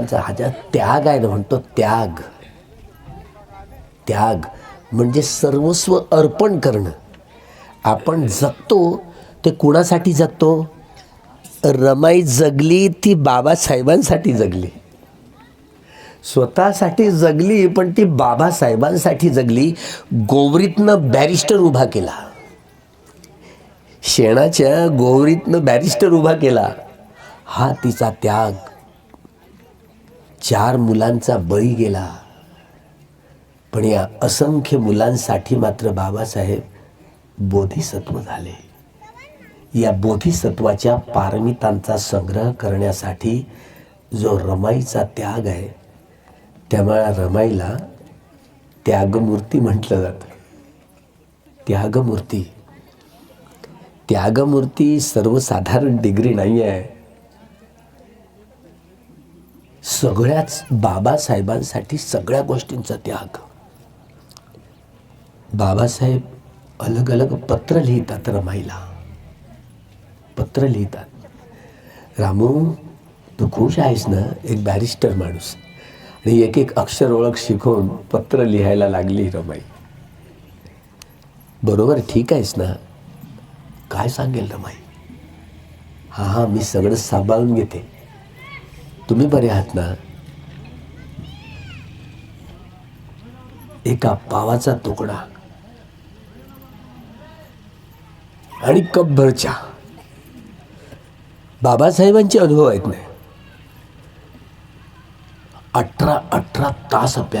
लोकांचा हा ज्या त्याग आहे ना म्हणतो त्याग. त्याग म्हणजे सर्वस्व अर्पण करणं. आपण जगतो ते कुणासाठी जगतो? रमाई जगली ती बाबासाहेबांसाठी जगली. स्वतःसाठी जगली पण ती बाबासाहेबांसाठी जगली. गोवरीतनं बॅरिस्टर उभा केला. शेणाच्या गोवरीतनं बॅरिस्टर उभा केला. हा तिचा त्याग. चार मुलांचा बळी गेला. पण या असंख्य मुलांसाठी मात्र बाबासाहेब बोधिसत्व झाले. या बोधिसत्वाच्या पारमितांचा संग्रह करण्यासाठी जो रमाईचा त्याग आहे त्यामुळे रमाईला त्यागमूर्ती म्हटलं जातं. त्यागमूर्ती. त्यागमूर्ती सर्वसाधारण डिग्री नाही आहे सगळ्याच बाबासाहेबांसाठी सगळ्या गोष्टींचा त्याग. बाबासाहेब अलग अलग पत्र लिहितात रमाईला. पत्र लिहितात. रामू तू खुश आहेस ना? एक बॅरिस्टर माणूस. आणि एक एक अक्षर ओळख शिकवून पत्र लिहायला लागली रमाई. बरोबर ठीक आहेस ना? काय सांगेल रमाई? हां हां मी सगळं सांभाळून घेते. तुम्ही बरे आहात ना? एका पावाचा तुकडा. आणि कपभर चहा बाबासाहेबांचे अनुभव आहेत नाही अठरा अठरा तास प्या